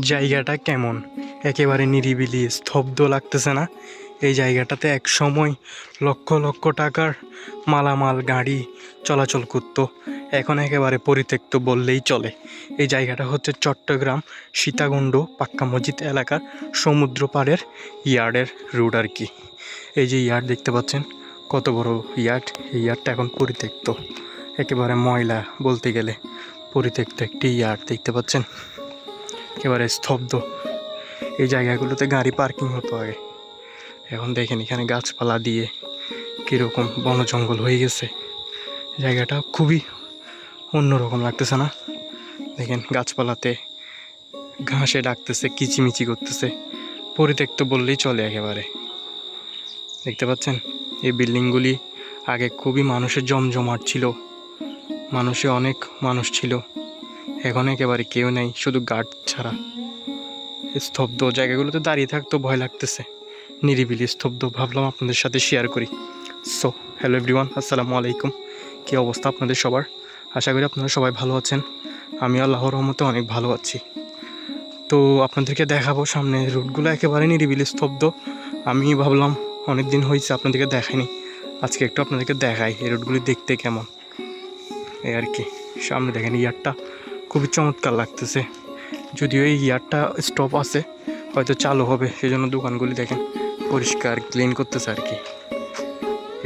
জায়গাটা কেমন? একেবারে নিরিবিলি, স্তব্ধ লাগতেছে না? এই জায়গাটাতে এক সময় লক্ষ লক্ষ টাকার মালামাল, গাড়ি চলাচল করতো। এখন একেবারে পরিত্যক্ত বললেই চলে। এই জায়গাটা হচ্ছে চট্টগ্রাম সীতাকুণ্ড পাক্কা মসজিদ এলাকার সমুদ্র পাড়ের ইয়ার্ডের রোড আর কি। এই যে ইয়ার্ড দেখতে পাচ্ছেন, কত বড় ইয়ার্ড। এই ইয়ার্ডটা এখন পরিত্যক্ত। একেবারে ময়লা বলতে গেলে পরিত্যক্ত একটি ইয়ার্ড দেখতে পাচ্ছেন। একেবারে স্তব্ধ। এই জায়গাগুলোতে গাড়ি পার্কিং হতো আগে। এখন দেখেন এখানে গাছপালা দিয়ে কীরকম বন জঙ্গল হয়ে গেছে। জায়গাটা খুবই অন্যরকম লাগতেছে না? দেখেন গাছপালাতে ঘাসে ডাকতেছে, কিচিমিচি করতেছে। পরিত্যক্ত বললেই চলে একেবারে। দেখতে পাচ্ছেন? এই বিল্ডিংগুলি আগে খুবই মানুষের জমজমাট ছিল। মানুষে অনেক মানুষ ছিল। এখন একেবারে কেউ নেই, শুধু গার্ড ছাড়া। স্তব্ধ জায়গাগুলোতে দাঁড়িয়ে থাকতো ভয় লাগতেছে। নিরিবিলি স্তব্ধ ভাবলাম আপনাদের সাথে শেয়ার করি। সো হ্যালো এভরিওয়ান আসসালামু আলাইকুম। কী অবস্থা আপনাদের সবার? আশা করি আপনারা সবাই ভালো আছেন। আমি আল্লাহর রহমতে অনেক ভালো আছি। তো আপনাদেরকে দেখাবো সামনে রুটগুলো একেবারে নিরিবিলি স্তব্ধ। আমি ভাবলাম অনেক দিন হয়েছে আপনাদেরকে দেখাইনি। আজকে একটু আপনাদেরকে দেখাই এই রুটগুলি দেখতে কেমন। এই আর কি, সামনে দেখেন ইয়ারটা। খুবই চমৎকার লাগতেছে। যদিও এই ইয়ারটা স্টপ আছে, হয়তো চালু হবে সেই জন্য দোকানগুলি দেখেন পরিষ্কার ক্লিন করতেছে আর কি।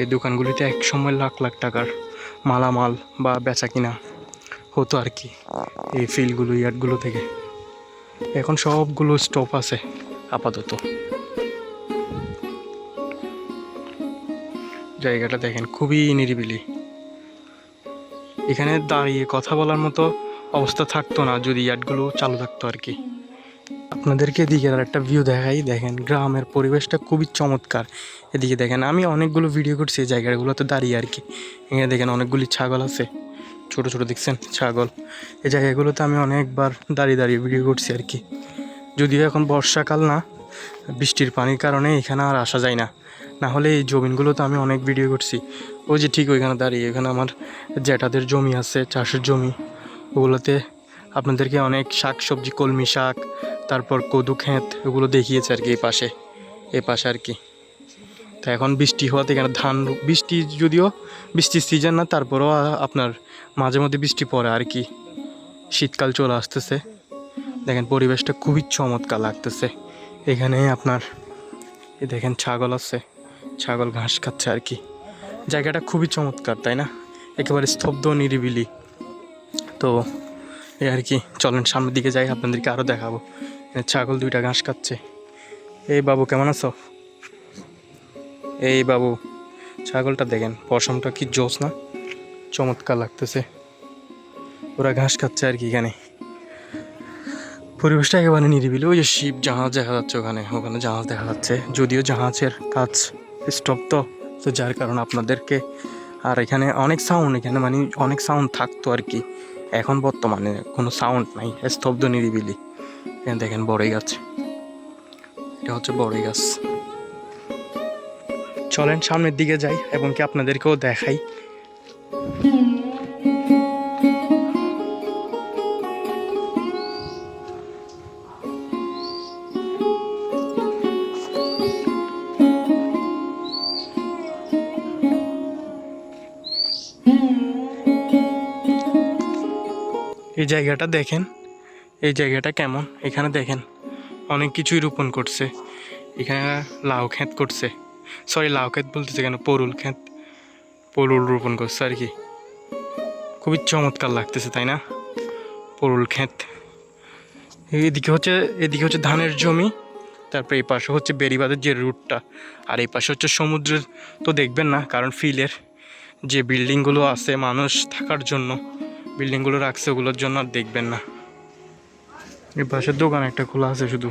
এই দোকানগুলিতে এক সময় লাখ লাখ টাকার মালামাল বা বেচা কিনা হতো আর কি, এই ফিল্ডগুলো ইয়ার্ডগুলো থেকে। এখন সবগুলো স্টপ আছে, আপাতত। জায়গাটা দেখেন খুবই নিরিবিলি। এখানে দাঁড়িয়ে কথা বলার মতো অবস্থা থাকতো না, যদি ইয়ার্ডগুলো চালু থাকতো আর কি। আপনাদেরকে এদিকে আর একটা ভিউ দেখাই, দেখেন গ্রামের পরিবেশটা খুবই চমৎকার। এদিকে দেখেন, আমি অনেকগুলো ভিডিও করছি এই জায়গাগুলোতে দাঁড়িয়ে আর কি। এখানে দেখেন অনেকগুলি ছাগল আছে, ছোট ছোট দেখছেন ছাগল। এই জায়গাগুলোতে আমি অনেকবার দাঁড়িয়ে দাঁড়িয়ে ভিডিও করছি আর কি। যদিও এখন বর্ষাকাল না, বৃষ্টির পানির কারণে এখানে আর আসা যায় না। না হলে এই জমিনগুলোতে আমি অনেক ভিডিও করছি। ওই যে ঠিক ওইখানে দাঁড়িয়ে, এখানে আমার জ্যাঠাদের জমি আছে, চাষের জমি। ওগুলোতে আপনাদেরকে অনেক শাক সবজি কলমি শাক, তারপর কদু ক্ষেত ওগুলো দেখিয়েছে আর কি এই পাশে এই পাশে আর কি। তো এখন বৃষ্টি হওয়াতে এখানে ধান, বৃষ্টি যদিও বৃষ্টির সিজন না, তারপরেও আপনার মাঝে মধ্যে বৃষ্টি পড়ে আর কি। শীতকাল চলে আসতেছে। দেখেন পরিবেশটা খুবই চমৎকার লাগতেছে। এখানে আপনার, এই দেখেন ছাগল আছে, ছাগল ঘাস খাচ্ছে আর কি। জায়গাটা খুবই চমৎকার, তাই না? একেবারে স্তব্ধ নিরিবিলি। তো এই আর কি। চলেন, সামনের দিকে যাই, আপনাদেরকে আরও দেখাবো। ছাগল দুইটা ঘাস খাচ্ছে। এই বাবু, কেমন আছো? এই বাবু, ছাগলটা দেখেন, পশমটা কি জোস না? চমৎকার লাগতেছে। ওরা ঘাস খাচ্ছে আর কি এখানে। পরিবেশটা একেবারে নিরিবিলি। ওই যে শিপ জাহাজ দেখা যাচ্ছে ওখানে। ওখানে জাহাজ দেখা যাচ্ছে। যদিও জাহাজের কাজ স্টপ তো তো যার কারণে আপনাদেরকে আর এখানে অনেক সাউন্ড এখানে মানে অনেক সাউন্ড থাকতো আর কি। এখন বর্তমানে কোনো সাউন্ড নাই, স্তব্ধ নিরিবিলি। এখানে দেখেন বড়ই গাছ। এটা হচ্ছে বড়ই গাছ। চলেন সামনের দিকে যাই এবং কি আপনাদেরকেও দেখাই। এই জায়গাটা দেখেন। এই জায়গাটা কেমন? এখানে দেখেন, অনেক কিছুই রোপণ করছে। এখানে লাউ ক্ষেত করছে। সরি লাউ ক্ষেত বলতেছে কেন? পরুল ক্ষেত। পরুল রোপণ করছে আর কি। খুবই চমৎকার লাগতেছে, তাই না? পরুল ক্ষেত। এদিকে হচ্ছে এদিকে হচ্ছে ধানের জমি। তারপরে এই পাশে হচ্ছে বেরিবাদের যে রুটটা। আর এই পাশে হচ্ছে সমুদ্রের, তো দেখবেন না, কারণ ফিলের যে বিল্ডিংগুলো আছে মানুষ থাকার জন্য। বিল্ডিংগুলো রাখছে, ওগুলোর জন্য আর দেখবেন না। এই পাশের দোকান একটা খোলা আছে শুধু।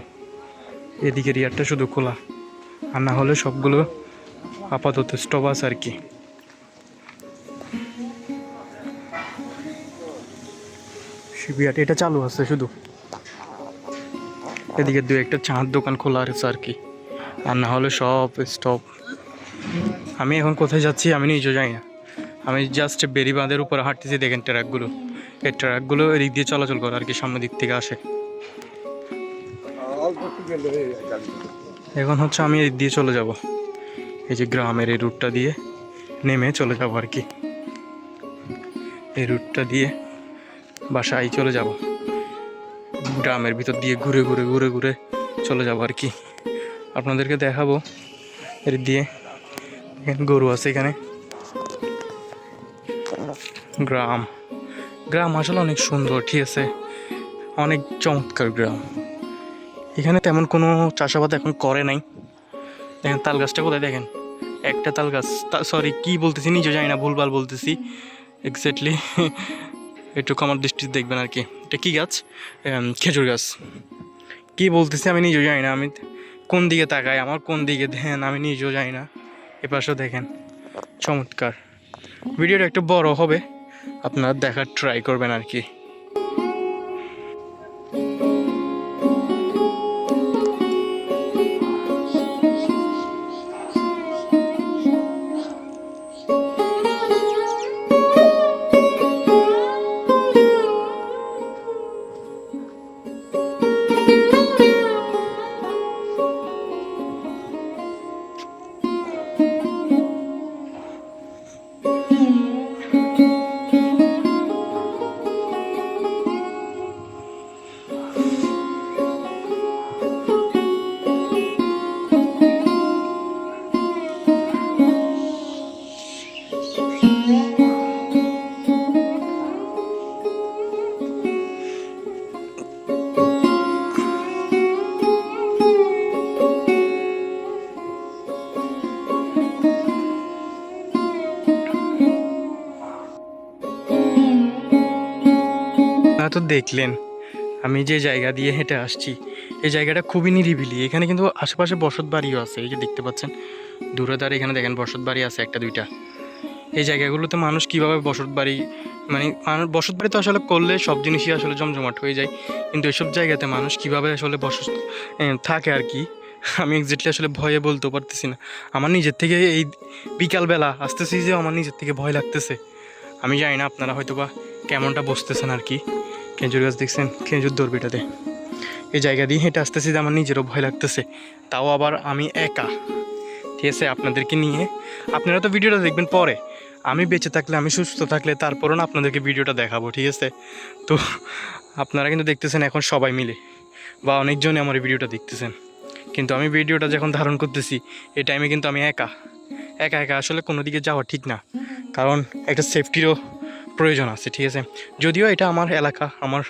এদিকের ইয়ারটা শুধু খোলা। আর না হলে সবগুলো আপাতত স্টপ আছে আর কি। এটা চালু আছে শুধু। এদিকে দু একটা চাঁদ দোকান খোলা আছে আর কি। আর না হলে সব স্টপ আমি এখন কোথায় যাচ্ছি আমি নিজেও জানি না। আমি জাস্ট বেরিবাঁধের উপরে হাঁটতেছি, দেখেন ট্রাকগুলো। এই ট্রাকগুলো এদিক দিয়ে চলাচল করে আর কি, সামনের দিক থেকে আসে। এখন হচ্ছে আমি এই দিয়ে চলে যাব। এই যে গ্রামের এই রুটটা দিয়ে নেমে চলে যাব আর কি। এই রুটটা দিয়ে বাসায় চলে যাব। গ্রামের ভিতর দিয়ে ঘুরে ঘুরে ঘুরে ঘুরে চলে যাব আর কি। আপনাদেরকে দেখাবো। এর দিয়ে গরু আছে এখানে। গ্রাম। গ্রাম আসলে অনেক সুন্দর, ঠিক আছে? অনেক চমৎকার গ্রাম। এখানে তেমন কোনো চাষাবাদ এখন করে নাই। দেখেন, তাল গাছটা কোথায় দেখেন? একটা তাল গাছ সরি কী বলতেছি নিজে জানি না, ভুলভাল বলতেছি। এক্স্যাক্টলি একটু আমার দৃষ্টিতে দেখবেন আর কি। এটা কী গাছ? খেজুর গাছ। কি বলতেছি আমি নিজেও জানি না, আমি কোন দিকে তাকাই, আমার কোন দিকে ধ্যান আমি নিজেও জানি না। এপাশেও দেখেন, চমৎকার। ভিডিওটা একটু বড় হবে। আপনারা দেখার ট্রাই করবেন আর কি। দেখলেন। আমি যে জায়গা দিয়ে হেঁটে আসছি, এই জায়গাটা খুবই নিরিবিলি। এখানে কিন্তু আশেপাশে বসত বাড়িও আছে, এই যে দেখতে পাচ্ছেন। দূরে দাঁড়িয়ে এখানে দেখেন বসত বাড়ি আছে একটা, দুইটা। এই জায়গাগুলোতে মানুষ কীভাবে বসত বাড়ি মানে বসত বাড়ি তো আসলে করলে সব জিনিসই আসলে জমজমাট হয়ে যায়। কিন্তু এসব জায়গাতে মানুষ কীভাবে আসলে বসত থাকে আর কি, আমি এক্স্যাক্টলি আসলে ভয়ে বলতেও পারতেছি না। আমার নিজের থেকে এই বিকালবেলা আসতেছি যে আমার নিজের থেকে ভয় লাগতেছে। আমি জানি না আপনারা হয়তো বা কেমনটা বসতেছেন আর কি। খেজুর গাছ দেখছেন? খেজুর দরবিটাতে। এই জায়গা দিয়ে হেঁটে আসতেছি যে আমার নিজেরও ভয় লাগতেছে। তাও আবার আমি একা। ঠিক আছে, আপনাদেরকে নিয়ে। আপনারা তো ভিডিওটা দেখবেন পরে। আমি বেঁচে থাকলে, আমি সুস্থ থাকলে তারপরও না আপনাদেরকে ভিডিওটা দেখাবো, ঠিক আছে? তো আপনারা কিন্তু দেখতেছেন এখন সবাই মিলে। বা অনেকজনই আমার ভিডিওটা দেখতেছেন। কিন্তু আমি ভিডিওটা যখন ধারণ করতেছি, এই টাইমে কিন্তু আমি একা। একা একা আসলে কোনো দিকে যাওয়া ঠিক না। কারণ একটা সেফটিরও প্রয়োজন আছে, ঠিক আছে? যদিও এটা আমার এলাকা, আমার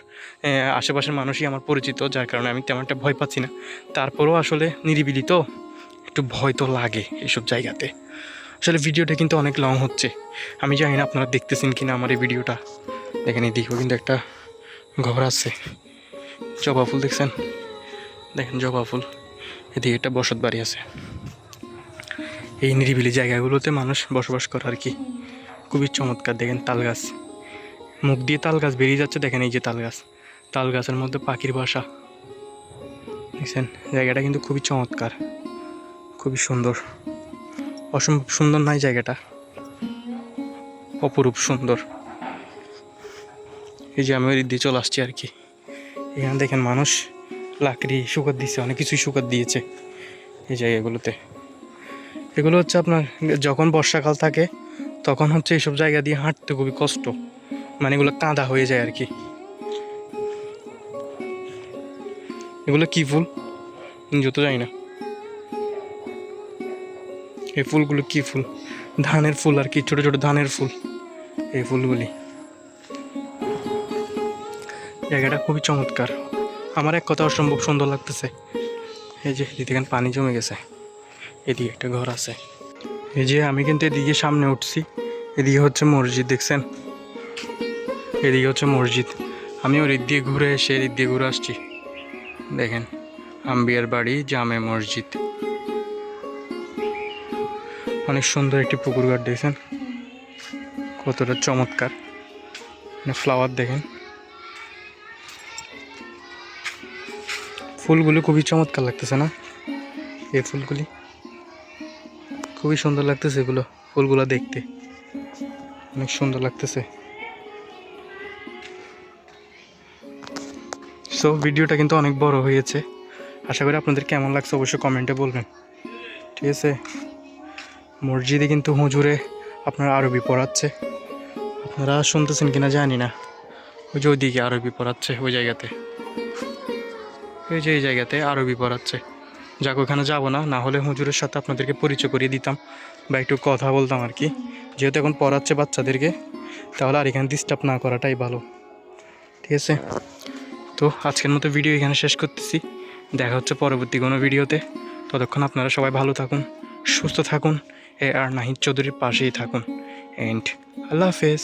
আশেপাশের মানুষই আমার পরিচিত, যার কারণে আমি তেমন একটা ভয় পাচ্ছি না। তারপরেও আসলে নিরিবিলি তো, একটু ভয় তো লাগে এইসব জায়গাতে। আসলে ভিডিওটা কিন্তু অনেক লং হচ্ছে। আমি জানি না আপনারা দেখতেছেন কি না আমার এই ভিডিওটা। দেখেন এদিকেও কিন্তু একটা ঘর আছে। জবা ফুল দেখছেন? দেখেন, জবা ফুল। এদিকে একটা বসত বাড়ি আছে। এই নিরিবিলি জায়গাগুলোতে মানুষ বসবাস করে আর কি। খুবই চমৎকার, দেখেন তাল গাছ। মুখ দিয়ে তাল গাছ বেরিয়ে যাচ্ছে, দেখেন এই যে তাল গাছ। তাল গাছের মধ্যে পাখির বাসা। দেখছেন? জায়গাটা কিন্তু খুবই চমৎকার, খুবই সুন্দর। অসম্ভব সুন্দর নয় জায়গাটা। অপরূপ সুন্দর। এই যে আমি ওই দিয়ে চলে আসছি আর কি। এখানে দেখেন মানুষ লাকড়ি শুকার দিচ্ছে অনেক কিছুই শুকার দিয়েছে এই জায়গাগুলোতে। এগুলো হচ্ছে আপনার, যখন বর্ষাকাল থাকে তখন হচ্ছে এইসব জায়গা দিয়ে হাঁটতে খুবই কষ্ট। মানে এগুলো কাঁদা হয়ে যায় আর কি এগুলো কি ফুল? যত জানি না। এই ফুলগুলো কি ফুল? ধানের ফুল আর কি, ছোট ছোট ধানের ফুল। এই ফুলগুলি। জায়গাটা খুবই চমৎকার। আমার এক কথা অসম্ভব সুন্দর লাগতেছে। এই যে, এদিকে পানি জমে গেছে। এদিকে একটা ঘর আছে। এই যে আমি কিন্তু এদিকে সামনে উঠছি। এদিকে হচ্ছে মসজিদ, দেখছেন? এদিকে হচ্ছে মসজিদ। আমি ওর দিয়ে ঘুরে এসে এদিক দিয়ে ঘুরে আসছি। দেখেন, আম্বিয়ার বাড়ি, জামে মসজিদ। অনেক সুন্দর একটি পুকুর ঘাট, দেখছেন? কতটা চমৎকার। মানে ফ্লাওয়ার দেখেন। ফুলগুলো খুবই চমৎকার লাগতেছে না? এই ফুলগুলি? খুবই সুন্দর লাগতেছে এগুলো ফুলগুলো দেখতে। অনেক সুন্দর লাগতেছে। সো ভিডিওটা কিন্তু অনেক বড় হয়েছে। আশা করি আপনাদের কেমন লাগছে অবশ্যই কমেন্টে বলবেন। ঠিক আছে? মসজিদে কিন্তু হুজুরে আপনার আরবি পড়াচ্ছে। আপনারা শুনতেছেন কিনা জানি না। ওই যে ওইদিকে আরবি পড়াচ্ছে ওই জায়গাতে। ওই যে এই জায়গাতে আরবি পড়াচ্ছে। যাক ওখানে যাব না। না হলে হুজুরের সাথে আপনাদেরকে পরিচয় করিয়ে দিতাম বা একটু কথা বলতাম আর কি। যেহেতু এখন পড়াচ্ছে বাচ্চাদেরকে, তাহলে আর এখানে ডিস্টার্ব না করাটাই ভালো। ঠিক আছে? তো আজকের মতো ভিডিও এখানে শেষ করতেছি। দেখা হচ্ছে পরবর্তী কোনো ভিডিওতে ততক্ষণ আপনারা সবাই ভালো থাকুন, সুস্থ থাকুন, এ আর নাহিদ চৌধুরীর পাশেই থাকুন। অ্যান্ড আল্লাহ হাফেজ।